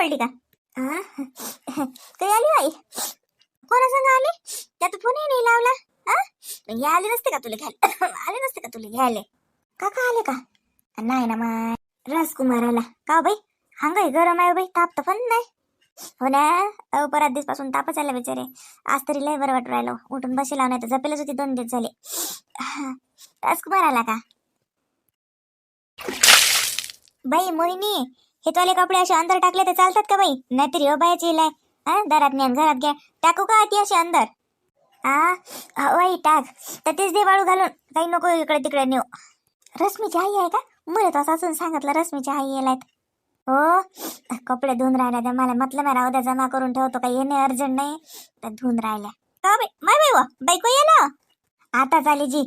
पडली का? हा? आली आई कोणा संग आली? त्यात फोनही नाही लावला. हा? हे आले नसते का तुला घ्यायला? आले नसते का तुला घ्यायला? काका आले का? नाही ना माय. राजकुमार आला का हो बाई? हांगाई गरम आहे हो बाई. ताप तर पण नाही. हो ना? अहो बराच तापच आला बिचारे. आज तरी लय बरं वाटू राहिलो. उठून बशी लावण्यात तर झपेलच होती. दोन दिवस झाले. हा. राजकुमार आला का? बाई मोहिनी. हे कपडे असे अंदर टाकले तर चालतात का बाई? नाहीतरी हो बायाची हा दारात न्या घरात घ्या. टाकू का ती अशी अंदर? हा टाक. तर तेच दे वाळू घालून. काही नको इकडे तिकडे नेऊ. रश्मीची आई आहे का? मला तसं असून सांगितलं रश्मीची आई येलात हो कपडे धुवून राहिल्या त्या. मला म्हटलं मला उद्या जमा करून ठेवतो. काही येणे अर्जंट नाही. तर धुवून राहिल्या. का हो बाई? माय बाई बायको ये झाली जी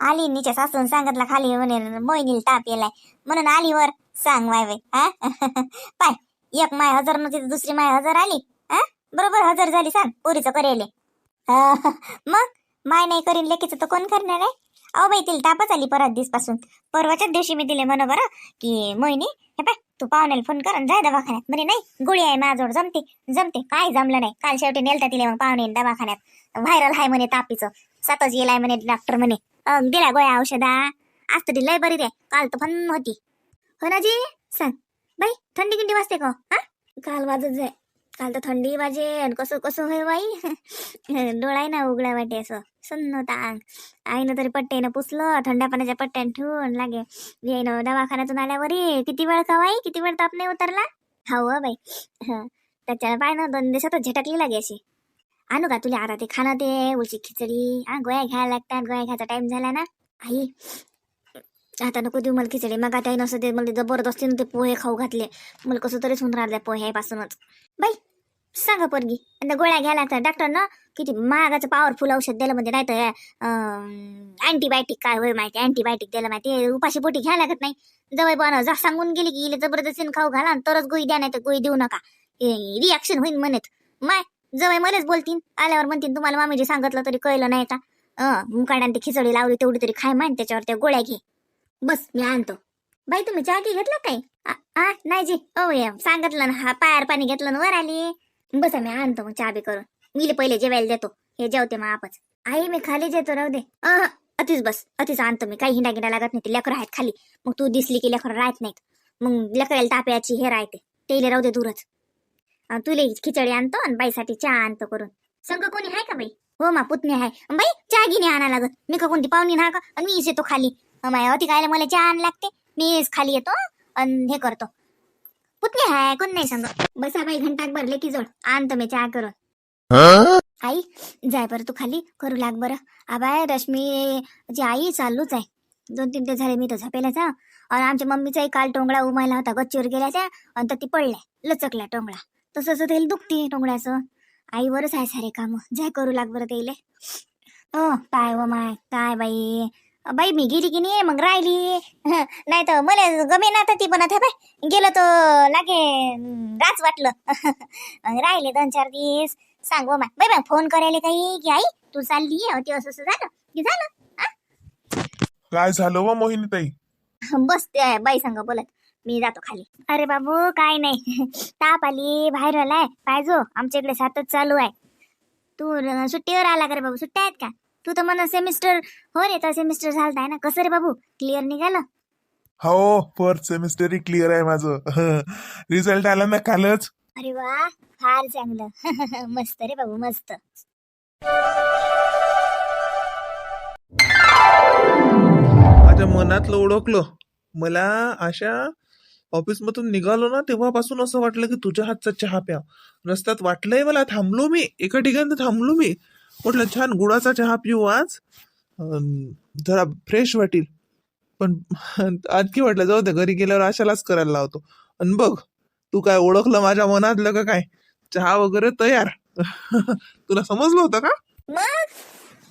आली नीच्या सासून सांगितलं खाली म्हणे मोहिनीला ताप येलाय. म्हणून आली वर. सांग माय बाई हा? पाय एक माय हजर नव्हती दुसरी माय हजर आली. हा? बरोबर हजर झाली सांग पोरीचं करेले. मग? माय नाही करीन लेकीचं तर कोण करणार आहे? अहो बाई तिला तापच आली परत दिवसपासून परवाच्याच दिवशी मी दिले म्हण बरं की मोहिनी हे पाय तू पाहुण्याला फोन कर आणि जाय दवाखान्यात. म्हणे नाही गोळी आहे माझ्याजवळ जमते जमते. काय जमलं नाही. काल शेवटी नेलता तिला मग पाहुणे दवाखान्यात. व्हायरल आहे म्हणे तापीचं. सातच गेलाय म्हणे डॉक्टर म्हणे. दिला गोळ्या औषधा. आज तरी लय बरी रे. काल तर फन होती. हो ना जी सांग. बाई थंडी किंडी वाजते का हो? हा? काल वाजत जाय. काल तर थंडी वाजे आणि कसं कसं होय बाई? डोळाय ना उघडा वाटे असं. सन्न होता अंग आईनं तरी पट्ट्यानं पुसलं थंड पाण्याच्या पट्ट्यानं ठेवून लागे. येईनं दवाखान्यातून आल्यावर किती वेळ का बाई? किती वेळ ताप नाही उतरला? हो बाई. त्याच्या त्याच्यानं पाय ना दोन दिवसातच झटकली लागे अशी. आणू का तुला आता ते खाणं ते उलची खिचडी? हा गोळ्या घ्यायला लागतात गोळ्या घ्यायचा टाइम झाला ना. आई आता नको देऊ मला खिचडी. मग आता नसं ते मला जबरदस्तीनं ते पोहे खाऊ घातले. मला कसं तरीच होऊन राहिलं पोह्यापासूनच. बाई सांगा पोरगी. आणि गोळ्या घ्यायला तर डॉक्टर ना किती महागाचं पॉवरफुल औषध दिलं म्हणजे नाही तर अँटीबायोटिक काय होय माहिती अँटीबायोटिक दिलं माहिती. उपाशी पोटी घ्यायला लागत नाही. जवळ पण जा सांगून गेली की इले जबरदस्तीनं खाऊ घाला तरच गोळी द्या नाही तर गोळी देऊ नका. रिॲक्शन होईल म्हणत. माय जवळ मलाच बोलतीन. आल्यावर म्हणतीन तुम्हाला मामीजी सांगितलं तरी कळलं नाही का? अं मुकाड्यान ते खिचडी लावली तेवढी तरी खाय मान त्याच्यावर त्या गोळ्या घे. बस मी आणतो. बाई तुम्ही चहा की घेतला काय? आ- आ नाही जी. ओ ये सांगितलं ना हा पायार पाणी घेतलं ना वर आली. बस मी आणतो मग चहा बी करून. मी पहिले जेवायला देतो. हे जेवते मग आपच. आई मी खाली जेतो राहू दे. अह, अतिच बस अतिच आणतो मी. काही हिंडा गिंडा लागत नाही. ते लेकरं आहेत खाली. मग तू दिसली की लेकरं राहत नाहीत. मग लेकराला तापयाची हे राहते. तेले राहू दे दूरच. तुले खिचडी आणतो आणि बाईसाठी चहा आणतो करून. संग कोणी आहे का बाई? हो मा पुतणी आहे. बाई चहा गिनी आणा लागत. मी का कोणती पाहुणी ना का? आणि मी इसे तो खाली. माय अति काय मला चहा आण लागते. मीच खाली येतो आणि हे करतो. पुतणी आहे कोण नाही सांग बसा बाई घंटाक भरले की जोड. आणतो मी चहा करून. आई जाय बरं तू खाली करू लाग बरं. आबाय रश्मी जी आई चालूच आहे. दोन तीन दिवस झाले मी तर झपेला जा आणि आमच्या मम्मीचाही काल टोंगळा उमायला होता गच्चीवर गेल्याच्या. आणि तर ती पडल्या लचकल्या टोंगळा. तसं असं त्याला दुखते टोंगळ्याचं. आईवरच आहे सारे काम. जाय करू लाग बरं त्याले. अ काय व माय काय बाई? बाई मी गेली की नाही मग राहिली. नाही तर मला गमे ना ती पण आता बाय गेलं तर लागे राच वाटलं. राहिले दोन चार दिवस. सांग माय बाई बाई फोन करायला काही की आई तू चालली? होती असं असं झालं. की झालं? काय झालं व मोहिनी ताई बस ते बाई संग बोलत. मी जातो खाली. अरे बाबू काय नाही. ताप आली बाहेर आलाय. पाहिजो आमच्या इकडे सातच चालू आहे. तू सुट्टीवर आला का रे बाबू? सुट्ट्या आहेत का? तू तर म्हणा सेमिस्टर हो रे तर सेमिस्टर झालता आहे ना? कसं रे बाबू? क्लिअर निघालं? हो फर्स्ट सेमिस्टर क्लिअर आहे माझं. रिझल्ट आला ना कालच? अरे वा फार चांगलं. मस्त रे बाबू मस्त. माझ्या मनातलं ओळखलं. मला अशा ऑफिसमधून निघालो ना तेव्हापासून असं वाटलं की तुझ्या हातचा चहा प्या. रस्त्यात वाटलंय मला थांबलो मी. एका ठिकाणी थांबलो मी. म्हटलं छान गुळाचा चहा पिऊ आज. जरा फ्रेश वाटेल. पण आणखी वाटलं जाऊ दे घरी गेल्यावर अशालाच करायला लावतो. आणि बघ तू काय ओळखलं माझ्या मनातलं का काय? चहा वगैरे तयार. तुला समजलं होतं का? मग?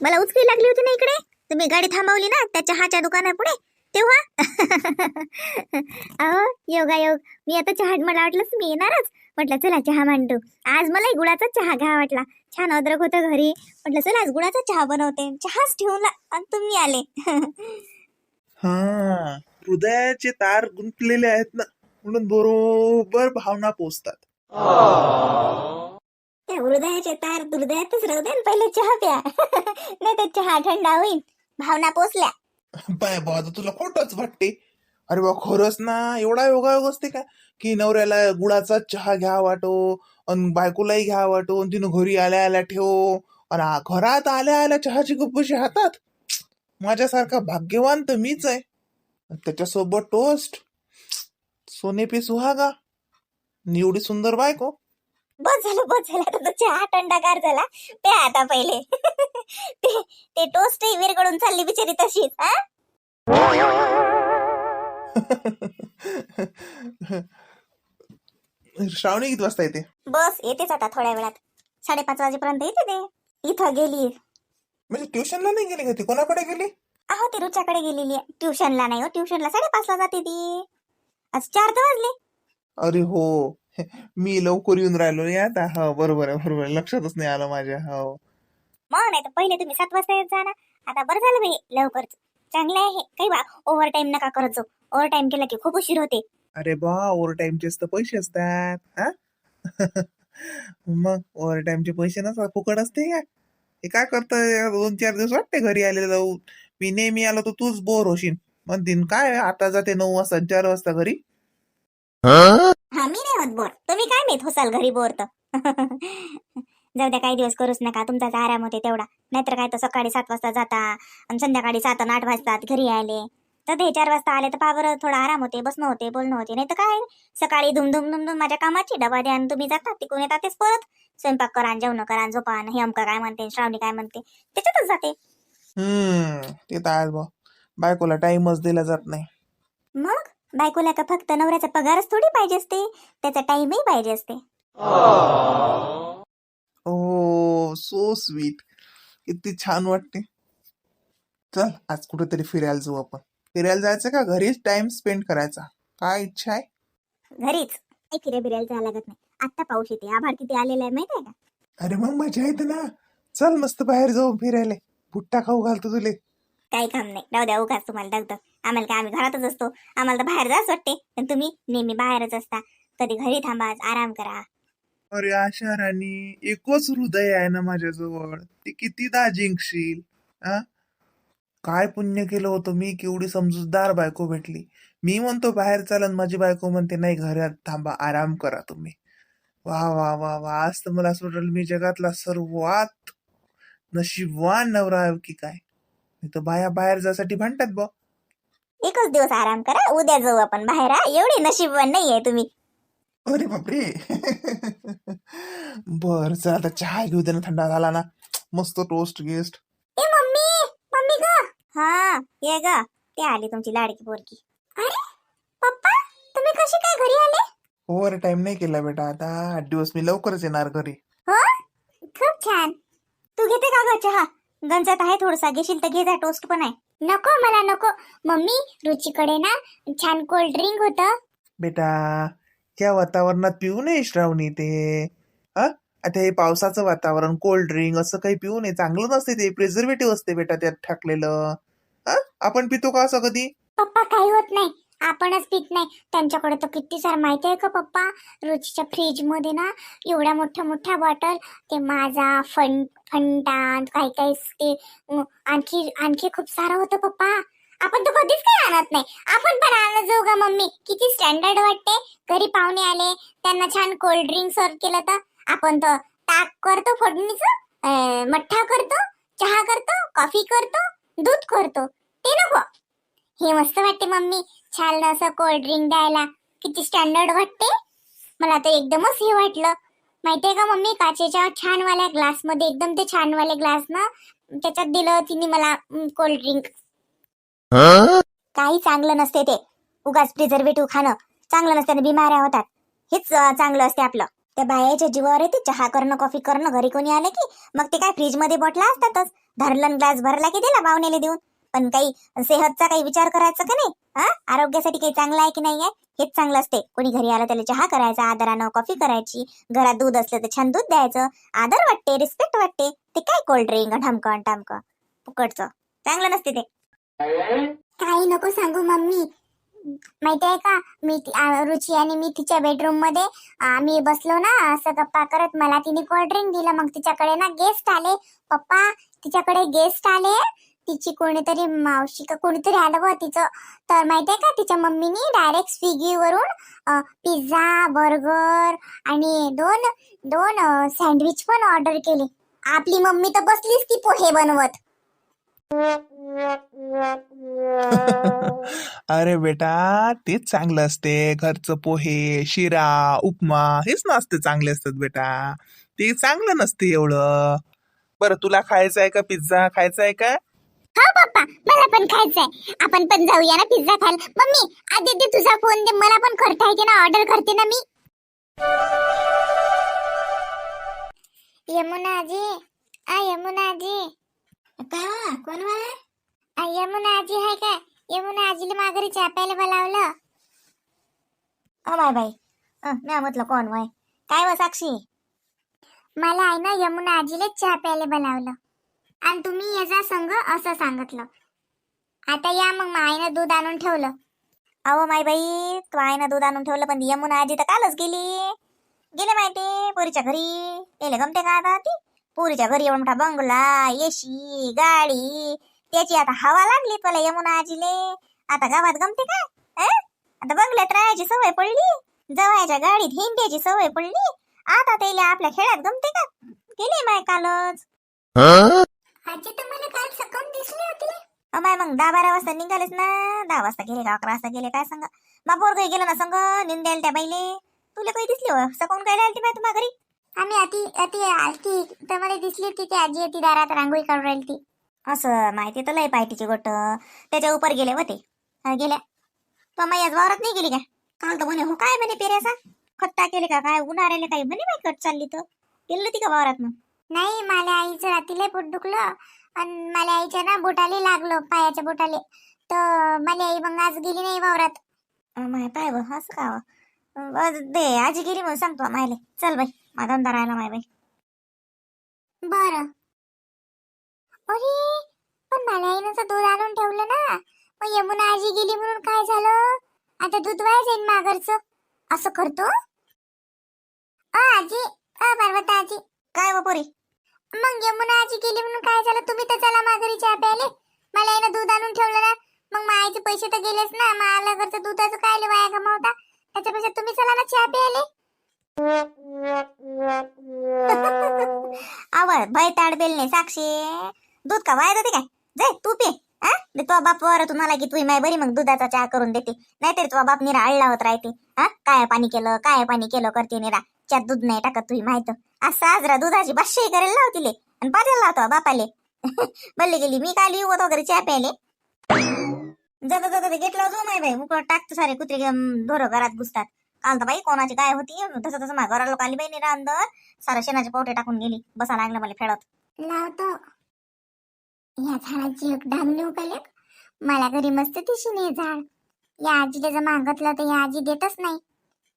मला उचकी लागली होती ना इकडे? तुम्ही गाडी थांबवली ना त्या चहाच्या दुकानापुढे? तेव्हा? अहो योगा योग. मी आता चहा मला वाटलंच मी येणारच. म्हटलं चला चहा मांडू. आज मलाही गुळाचा चहा घ्या वाटला. छान अद्रक होतं घरी. म्हटलं चला आज गुळाचा चहा बनवते. चहाच ठेवला आणि तुम्ही आले. हा हृदयाचे तार गुंतलेले आहेत ना म्हणून बरोबर भावना पोचतात. त्या हृदयाचे तार हृदयातच राहू दे पहिले चहा प्या. नाही तर चहा थंडा होईल भावना पोचल्या. बाय बा आता तुला खोटच वाटते अरे बा खरंच ना एवढा योगायोग असते का? की नवऱ्याला गुळाचा चहा घ्या वाटो आणि बायकोलाही घ्या वाटो आणि तिनं घरी आल्या आल्या ठेव. आणि आ- घरात आल्या आल्या चहाची कपशी हातात. माझ्यासारखा भाग्यवान तर मीच आहे. त्याच्यासोबत टोस्ट. सोने पे सुहागा. आणि एवढी सुंदर बायको. बस झालं बस झालं. आता तो चहा थंडागार झाला. ते आता पहिले. ते ते टोस्टही विरगडून चालली बिचारी तशीच हा? श्रावणी किती वाजता येते? बस येतेच आता थोड्या वेळात. साडेपाच वाजेपर्यंत येते ते. इथं गेली. म्हणजे ट्युशनला नाही गेली का ती? कोणाकडे गेली? अहो ती रुच्याकडे गेलेली आहे. ट्युशनला नाही हो. ट्युशनला साडेपाचला जाते ती. आज चार तर वाजले. अरे हो. मी लवकर येऊन राहिलो आता. हो बरोबर आहे बरोबर आहे. लक्षातच नाही आलं माझ्या. हो. मग नाही तर पहिले तुम्ही सात वाजता येत जा ना आता बरं झालं बाई लवकर चांगलं आहे. काही बा ओव्हर टाईम नका करत जाऊ. ओव्हर टाईम केला की खूप उशीर होते. अरे बा ओव्हर टाइमचेच तर पैसे असतात हा? मग ओव्हर टाइमचे पैसे नसतात फुकट असते का हे काय करतोय? दोन चार दिवस वाटते घरी आलेले जाऊ. मी नेहमी आलो तर तूच बोर होशील. म्हणतीन काय आता जाते नऊ वाजता चार वाजता घरी? हा? मी नाही होत बोर तुम्ही काय माहीत होसाल घरी बोर तर. जाऊ द्या काही दिवस करूच नका. तुमचाच आराम होते तेवढा. नाहीतर काय तर सकाळी सात वाजता जाता आणि संध्याकाळी सात आणि आठ वाजतात घरी आले तर ते चार वाजता आले तर पावर थोडा आराम होते बसणं होते बोलणं होते नाही तर काय? सकाळी धुम धुम धुम धुम माझ्या कामाची डबा द्या आणि तुम्ही जातात तिकडून येतात तेच परत. स्वयंपाक करा आणि जेवण करा आणि झोपा हे अमका काय म्हणते श्रावणी काय म्हणते त्याच्यातच जाते. हम्म ते तर आहे बा बायकोला टाइमच दिला जात नाही. मग? बायकोला का फक्त नवऱ्याचा पगारच थोडी पाहिजे असते. त्याचा टाइमही पाहिजे असते. सो स्वीट किती छान वाटते. चल आज कुठेतरी फिरायला जाऊ आपण. फिरायला जायचं का? घरीच टाइम स्पेंड करायचा. काय इच्छा आहे? घरीच. काही फिरे बिरायला जायला लागत नाही. आत्ता पाऊस येते. आभाळ किती आलेला आहे माहिती आहे का? अरे मग मजा येते ना. चल मस्त बाहेर जाऊ फिरायला. भुट्टा खाऊ घालतो तुले. काही काम नाही. राहू द्या उगाच तुम्हाला दगदग आम्हाला काय आम्ही घरातच असतो. आम्हाला तर बाहेर जाच वाटते. पण तुम्ही नेहमी बाहेरच असता. कधी घरी थांबा आराम करा. अरे आशा राणी एकच हृदय आहे ना माझ्याजवळ. ते कितीदा जिंकशील हा? काय पुण्य केलं होतं? मी केवढी समजूतदार बायको भेटली. मी म्हणतो बाहेर चालन माझी बायको म्हणते नाही घरात थांबा आराम करा तुम्ही. वा वा वा वा. आज तर मला असं वाटलं मी जगातला सर्वात नशीबवान नवरा आहे की काय? नाही तर बाया बाहेर जासाठी भांडतात ब एकच दिवस आराम करा उद्या जाऊ आपण बाहेर हा. एवढी नशीबवान आहे तुम्ही. अरे बापरे! बर चल आता चहा घेऊ दे ना थंडा झाला ना. मस्त टोस्ट गेस्ट ए मम्मी! मम्मी ग! हा ये ग. ते आली तुमची लाडकी पोरकी अरे पप्पा तुम्ही कशी काय घरी आले? ओव्हर टाइम नाही केला बेटा आता आठ दिवस मी लवकरच येणार घरी. हो? खूप छान. तू घेते का ग चहा? गंजात आहे थोडसा घेशील तर घे जा टोस्ट पण आहे. नको मला नको. मम्मी रुचीकडे ना छान कोल्ड ड्रिंक होतं. बेटा ह्या वातावरणात पिऊ नये श्रावणी ते. हा आता हे पावसाचं वातावरण कोल्ड ड्रिंक असं काही पिऊ नये. चांगलं नसते ते. प्रिझर्वेटिव्ह असते बेटा त्यात टाकलेलं आपण पितो का असं कधी? पप्पा काही होत नाही. आपणच पित नाही. त्यांच्याकडे तर किती सार माहिती आहे का पप्पा? रोजच्या फ्रीजमध्ये ना एवढ्या मोठ्या मोठ्या बॉटल ते माझा फंट फंटा काही काही ते आणखी आणखी खूप सारं होतं पप्पा. आपण तर कधीच काही आणत नाही. आपण पण आणत जाऊ का मम्मी. किती स्टँडर्ड वाटते. घरी पाहुणे आले त्यांना छान कोल्ड ड्रिंक सर्व केलं तर. आपण तर ताक करतो फोडणीचं मठ्ठा करतो चहा करतो कॉफी करतो दूध करतो. ते नको. हे मस्त वाटते मम्मी. छान असं कोल्ड ड्रिंक द्यायला. किती स्टँडर्ड वाटते. मला तर एकदमच हे वाटलं. माहितीये का मम्मी काचेच्या छानवाल्या ग्लासमध्ये एकदम ते छानवाले ग्लास ना त्याच्यात दिलं तिने मला कोल्ड ड्रिंक काही चांगलं नसते ते. उगाच प्रिझर्वेटिव्ह खाणं चांगलं नसते बिमाऱ्या होतात. हेच चांगलं असते आपलं. त्या बायाच्या जीवावर येते चहा करणं कॉफी करणं घरी कोणी आलं की मग ते काय फ्रीजमध्ये बॉटला असतातच. धरलं ग्लास भरला की दिला पाहुण्याला देऊन. पण काही सेहतचा काही विचार करायचा का नाही? हा आरोग्यासाठी काही चांगलं आहे की नाही आहे? हेच चांगलं असते. कोणी घरी आलं त्याला चहा करायचा आदरानं कॉफी करायची घरात दूध असलं तर छान दूध द्यायचं आदर वाटते रिस्पेक्ट वाटते ते काय कोल्ड ड्रिंक ढमकन टामकं फुकटचं. चांगलं नसते ते. काही नको सांगू मम्मी. माहिती आहे का? मी रुची आणि मी तिच्या बेडरूममध्ये आम्ही बसलो ना असं गप्पा करत मला तिने कोल्ड ड्रिंक दिलं. मग तिच्याकडे ना गेस्ट आले. पप्पा तिच्याकडे गेस्ट आले. तिची कोणीतरी मावशी का कोणीतरी आलं बघ तिचं. तर माहिती आहे का तिच्या मम्मीनी डायरेक्ट स्विगीवरून पिझ्झा बर्गर आणि दोन दोन सँडविच पण ऑर्डर केले. आपली मम्मी तर बसलीच ती पोहे बनवत. अरे बेटा तेच चांगलं असते. घरचं पोहे शिरा उपमा हेच नसते चांगले असतात बेटा. ते चांगलं नसते एवढं. बरं तुला खायचं आहे का पिझ्झा? खायचा आहे का? हा पप्पा. मला पण खायचंय आपण पण जाऊया ना पिझ्झा खायला. मम्मी आधी ते तुझा फोन दे. मला पण करता येते ना. ऑर्डर करते ना मी. यमुना आजी. आ यमुना आजी. काय कोण आ यमुना आजी आहे काय यमुना आजीला माघारी चहा प्यायला बोलावलं. अ माय बाई. नाही म्हटलं कोण वय? काय व साक्षी? मला आहे ना यमुना आजीला चहा प्यायला बोलावलं. आणि तुम्ही याचा संघ असं सांगितलं. आता या मग आईनं दूध आणून ठेवलं. अहो माय बाई तू आईनं दूध आणून ठेवलं पण यमुना आजी तर कालच गेली. गेले माहिती पोरीच्या घरी. गेले गमते का आता ती? पोरीच्या घरी एवढा मोठा बंगला एशी गाडी त्याची आता हवा लागली तुला यमुना आजीले. आता गावात गमते काय? आता बंगल्यात राहायची सवय पडली. जवायच्या गाडीत हिंड्याची सवय पडली. आता त्याला आपल्या खेळात गमते का? गेले माय कालच? आजी तर मला काल सकाळून दिसली होती. अमाय मग दहा बारा वाजता निघालेच ना? दहा वाजता गेले का अकरा वाजता गेले? काय सांगा? बापोर काही गेलो ना संग? निंद्याला त्या बाईले. तुला काही दिसली हो सकाळून काय आलती बाय तुम्हा घरी? आम्ही अति अति आलती. तर मला दिसली होती की आजी अति दारात रांगोळी काढून राहिली ती असं माहिती तर लय पायटीची गोट त्याच्या उपर गेले होते. हा, गेल्या. तो माई आज वावरात नाही गेली का? काल तर म्हणे हो काय म्हणे पेऱ्याचा? खट्टा केले का? काय उन्हाळ्याला काही म्हणे बाई कट चालली तर? गेली ती का वावरात मग? नाही मला आईचं रात्रीला पोट दुखलं. आणि मला आईच्या ना बोटाले लागलो पायाच्या बोटाले. तर मला आई मग आज गेली नाही वावरात. माय पाय असं का? अं, दे आजी गेली म्हणून सांगतो मायले. चल बाई. माझा धंदा राहिला माय बाई बर. अरे पण मला आईनं दूध आणून ठेवलं ना. मग यमुना आजी गेली म्हणून काय झालं? आता दूध वाया जाईल माघरचं. असं करतो? अ आजी. अ पार्वता आजी. काय व पोरी मग यमुना आजी गेली म्हणून काय झालं? तुम्ही तर चला माघारी चहा प्यायले मला यानं दूध आणून ठेवलं ना. मग मायाचे पैसे तर गेलेच ना. मला घरचं दुधाचं काय वाया गमावता? त्याच्यापेक्षा तुम्ही चला ना चहा प्यायले. आवड भय ताडबेल नाही साक्षी. दूध का वाया जाते काय? जाय तू पे. हा दे तो बाप वर तुम्हाला की तुझी माय बरी मग दुधाचा चहा करून देते. नाहीतरी तुझा बाप निरा आळला होत राहते. हा काय पाणी केलं काय पाणी केलं करते निरा. त्यात दूध नाही टाकत तुझी माहीत. आज साजरा दुधाची बादशाही करेल लावतीले आणि पाजायला लावतो बापाले. बल्ली गेली मी काल येऊ वगैरे चहा प्यायले. जाता जाता ते घेतला जो हो माय बाई. मुकळ टाकतो सारे कुत्रे ढोरं घरात घुसतात. तर बाई कोणाची काय होती? तसं तसं माझ्या घराला आली बाई निरा अंदर. सारा शेणाचे पावटे टाकून गेली. बसा लागलं मला खेळत लावतो. या झाडाची एक डांगली उकले मला घरी मस्त दिसून ये झाड. या आजीला जर मागतलं तर या आजी देतच नाही.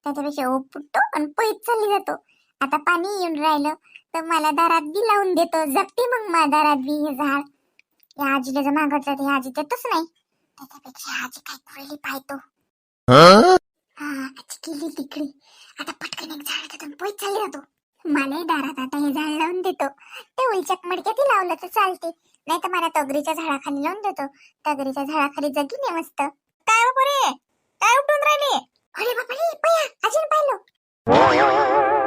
त्याच्यापेक्षा ओ फुटतो आणि पैत चालली जातो. आता पाणी येऊन राहिलं तर मला दारात बी लावून देतो. जगते मग माझ्या दारात बी हे झाड. या आजीला जर मागतलं तर या आजी देतच नाही. त्याच्यापेक्षा आजी काय कुरली पाहतो. गेली तिकडे. आता पटकन एक झाड घेतून पोच चालला तो. मला दारात आता हे झाड लावून देतो. ते उलचक मडक्यात लावलं तर चालते. नाही तर मला तगरीच्या झाडाखाली लावून देतो. तगरीच्या झाडाखाली जगी ने मस्त. काय हो बरे काय उठून राहिले? अरे बापा रे पया अजून पाहिलो.